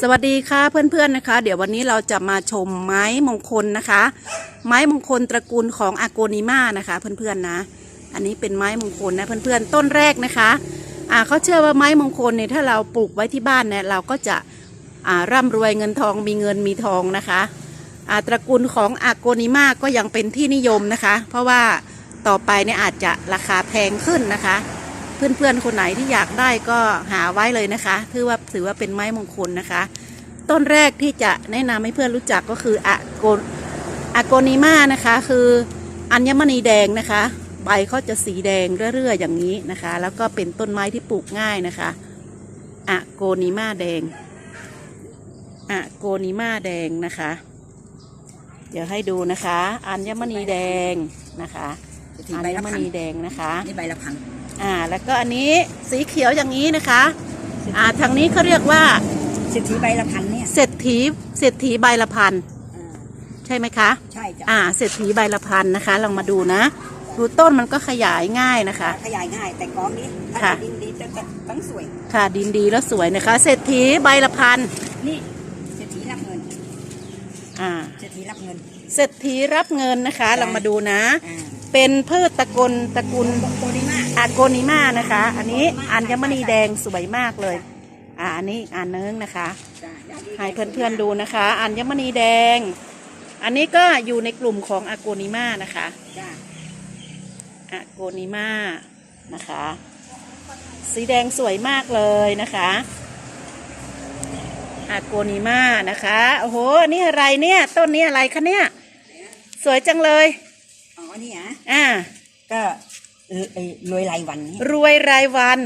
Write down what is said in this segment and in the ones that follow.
สวัสดีค่ะเพื่อนๆนะคะ เดี๋ยววันนี้เราจะมาชมไม้มงคลนะคะ ไม้มงคลตระกูลของอาโกนิมานะคะเพื่อนๆนะ อันนี้เป็นไม้มงคลนะเพื่อนๆต้นแรกนะคะอ่าเขาเชื่อว่าไม้มงคลเนี่ยถ้าเราปลูกไว้ที่บ้านเนี่ยเราก็จะอ่าร่ำรวยเงินทองมีเงินมีทองนะคะอ่าตระกูลของอาโกนิมาก็ยังเป็นที่นิยมนะคะ เพราะว่าต่อไปเนี่ยอาจจะราคาแพงขึ้นนะคะ เพื่อนๆคนไหนที่อยากได้ก็หาไว้เลยนะคะ ถือว่าถือว่าเป็นไม้มงคลนะคะ ต้นแรกที่จะแนะนำให้เพื่อนรู้จักก็คืออะโกอะโกนิมานะคะ คืออัญมณีแดงนะคะ ใบเขาจะสีแดงเรื่อยๆอย่างนี้นะคะ แล้วก็เป็นต้นไม้ที่ปลูกง่ายนะคะอะโกนิมาแดงอะโกนิมาแดงนะคะ เดี๋ยวให้ดูนะคะ อัญมณีแดงนะคะจะถืออัใบญละมพันณีแดงนะคะนี่ใบละพัน อ่าแล้วก็อันนี้สีเขียวอย่างนี้นะคะอ่าทางนี้เขาเรียกว่าเศรษฐีใบละพันเนี่ยเศรษฐีเศรษฐีใบละพันอ่าใช่ไหมคะ ใช่จ้ะอ่าเศรษฐีใบละพันนะคะลองมาดูนะดูต้นมันก็ขยายง่ายนะคะ ขยายง่ายแต่กองนี้ถ้าค่ะดินดีจะจะตั้งสวย ค่ะดินดีแล้วสวยนะคะ เศรษฐีใบละพันนี่เศรษฐีรับเงินอ่าเศรษฐีรับเงิน เศรษฐีรับเงินนะคะลองมาดูนะอ่า เป็นพืชตระกูลตระกูลอาโกนิมานะคะ อันนี้อัญมณีแดงสวยมากเลย อ่าอันนี้อันนึงนะคะให้เพื่อนๆดูนะคะอัญมณีแดง อันนี้ก็อยู่ในกลุ่มของอาโกนิมานะคะจ้ะอาโกนิมานะคะ สีแดงสวยมากเลยนะคะอาโกนิมานะคะ โอ้โห นี่อะไรเนี่ย ต้นนี้อะไรคะเนี่ย สวยจังเลย อ๋อนี่ฮะอ่าก็เออไอ้รวยรายวันนี่รวยรายวัน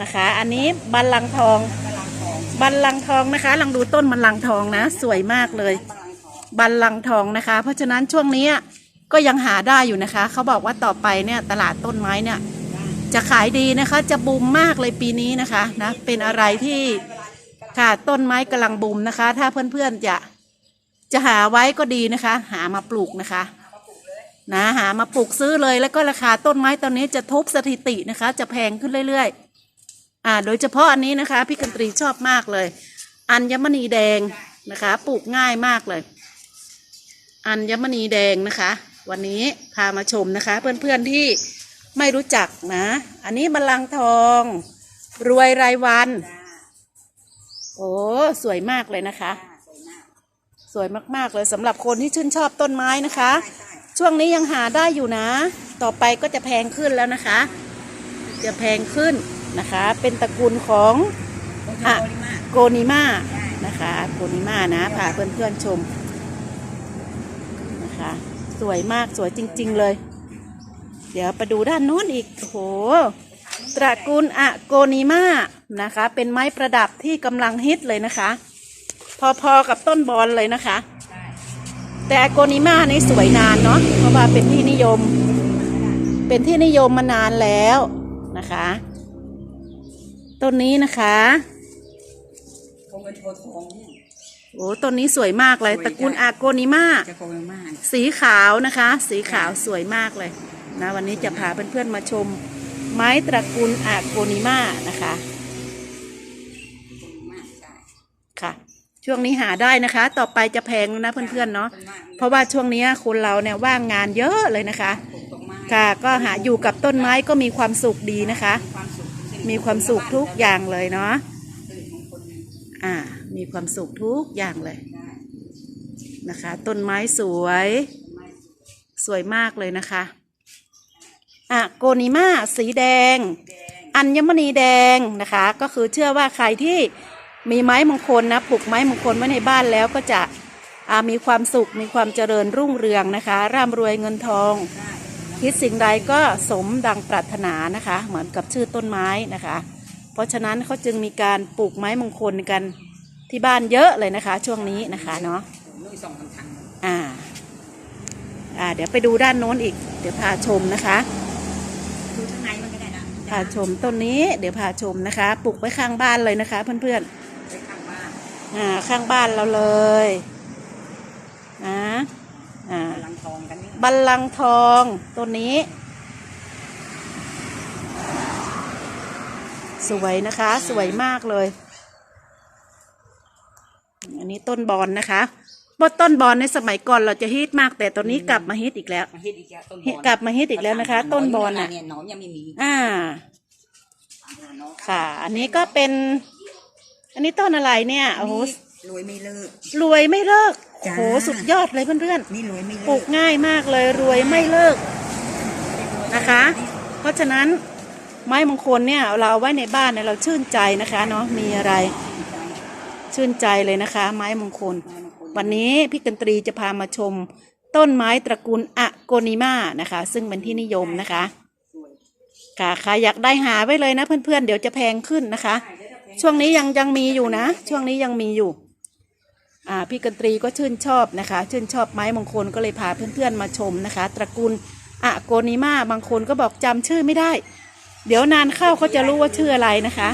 นะคะ อันนี้บัลลังก์ทองตารางทองบัลลังก์ทองนะคะลองดูต้นบัลลังก์ทองนะ สวยมากเลยตารางทองบัลลังก์ทองนะคะ เพราะฉะนั้นช่วงนี้ก็ยังหาได้อยู่นะคะ เขาบอกว่าต่อไปเนี่ยตลาดต้นไม้เนี่ยจ้ะจะขายดีนะคะ จะบูมมากเลยปีนี้นะคะนะเป็นอะไรที่ค่ะต้นไม้กำลังบูมนะคะ ถ้าเพื่อนๆจะจะหาไว้ก็ดีนะคะ หามาปลูกนะคะ นะหามาปลูกซื้อเลยแล้วก็ราคาต้นไม้ตอนนี้จะทุบสถิตินะคะ จะแพงขึ้นเรื่อยๆอ่าโดยเฉพาะอันนี้นะคะ พี่กันตรีชอบมากเลย อัญมณีแดงนะคะ ปลูกง่ายมากเลย อัญมณีแดงนะคะ วันนี้พามาชมนะคะ เพื่อนๆที่ไม่รู้จักนะ อันนี้บัลลังทอง รวยรายวัน โอ้สวยมากเลยนะคะ สวยมากสวยมากๆเลยสำหรับคนที่ชื่นชอบต้นไม้นะคะ ช่วงนี้ยังหาได้อยู่นะ ต่อไปก็จะแพงขึ้นแล้วนะคะ จะแพงขึ้นนะคะ เป็นตระกูลของอะโกนิมานะคะโกนิมานะพาเพื่อนๆชมนะคะ สวยมากสวยจริง ๆ เลย เดี๋ยวไปดูด้านโน้นอีกโหตระกูลอะโกนิมานะคะ เป็นไม้ประดับที่กำลังฮิตเลยนะคะ พอๆกับต้นบอลเลยนะคะ แต่อะโกนิมาในสวยนานเนาะเพราะว่าเป็นที่นิยม เป็นที่นิยมมานานแล้วนะคะ ต้นนี้นะคะโอ้ต้นนี้สวยมากเลยยตระกูลอาโกนิมามาสีขาวนะคะ สีขาวสวยมากเลยนะวันนี้จะพาเพื่อนๆมาชม ไม้ตระกูลอาโกนิมานะคะ ช่วงนี้หาได้นะคะ ต่อไปจะแพงแล้วนะเพื่อนๆเนาะต้นมากเพราะว่าช่วงนี้คนเราเนี่ยว่างงานเยอะเลยนะคะปลูกต้นไม้ค่ะก็หาอยู่กับต้นไม้ก็มีความสุขดีนะคะความสุขมีความสุขทุกอย่างเลยเนาะตื่นมงคลหนึ่งอ่า มีความสุขทุกอย่างเลยได้นะคะ ต้นไม้สวยต้นไม้สวยมากเลยนะคะอะโกนิมาสีแดงแดง อัญมณีแดงนะคะ ก็คือเชื่อว่าใครที่ มีไม้มงคลนะปลูกไม้มงคลไว้ในบ้านแล้วก็จะอ่ามีความสุขมีความเจริญรุ่งเรืองนะคะ ร่ำรวยเงินทองได้คิดสิ่งใดก็สมดังปรารถนานะคะ เหมือนกับชื่อต้นไม้นะคะ เพราะฉะนั้นเขาจึงมีการปลูกไม้มงคลกันที่บ้านเยอะเลยนะคะ ช่วงนี้นะคะเนาะลุยสองพันทังอ่าอ่า เดี๋ยวไปดูด้านโน้นอีก เดี๋ยวพาชมนะคะดูข้างในมันก็ได้นะพาชมต้นนี้ เดี๋ยวพาชมนะคะ ปลูกไว้ข้างบ้านเลยนะคะ เพื่อนไปข้างบ้านๆ อ่าข้างบ้านเราเลยนะอ่ากำลังทองกันนี่บัลลังก์ทองต้นนี้ สวยนะคะ สวยมากเลย อันนี้ต้นบอนนะคะว่าต้นบอนในสมัยก่อนเราจะฮิตมาก แต่ตอนนี้กลับมาฮิตอีกแล้วมาฮิตอีกแล้วต้นบฮิอตลกลับมาฮิตอีกแล้วนะคะ ต้นบอนอะ เนี่ยหนอนยังไม่มีอ่าเนาะค่ะ อันนี้ก็เป็น อันนี้ต้นอะไรเนี่ยโอ้โหรวยไม่เลิก รวยไม่เลิกโอ้จ้าโหสุดยอดเลยเพื่อนนี่รวยไม่ๆปเลิลูกกง่ายมากเลยรวยไม่เลิกนะคะ เพราะฉะนั้นไม้มงคลเนี่ยเราเอาไว้ในบ้านเนี่ยเราชื่นใจนะคะเนาะมีอะไร ชื่นใจเลยนะคะ ไม้มงคล วันนี้พี่กันตรีจะพามาชม ต้นไม้ตระกูลอะโกนิมานะคะ ซึ่งเป็นที่นิยมนะคะค่ะใครอยากได้หาไว้เลยนะเพื่อนๆเดี๋ยวจะแพงขึ้นนะคะ ช่วงนี้ยังยังมีอยู่นะ ช่วงนี้ยังมีอยู่ อ่าพี่กันตรีก็ชื่นชอบนะคะ ชื่นชอบไม้มงคลก็เลยพาเพื่อนๆมาชมนะคะ ตระกูลอะโกนิมาบางคนก็บอกจำชื่อไม่ได้ เดี๋ยวนานเข้าเขาจะรู้ว่าชื่ออะไรนะคะ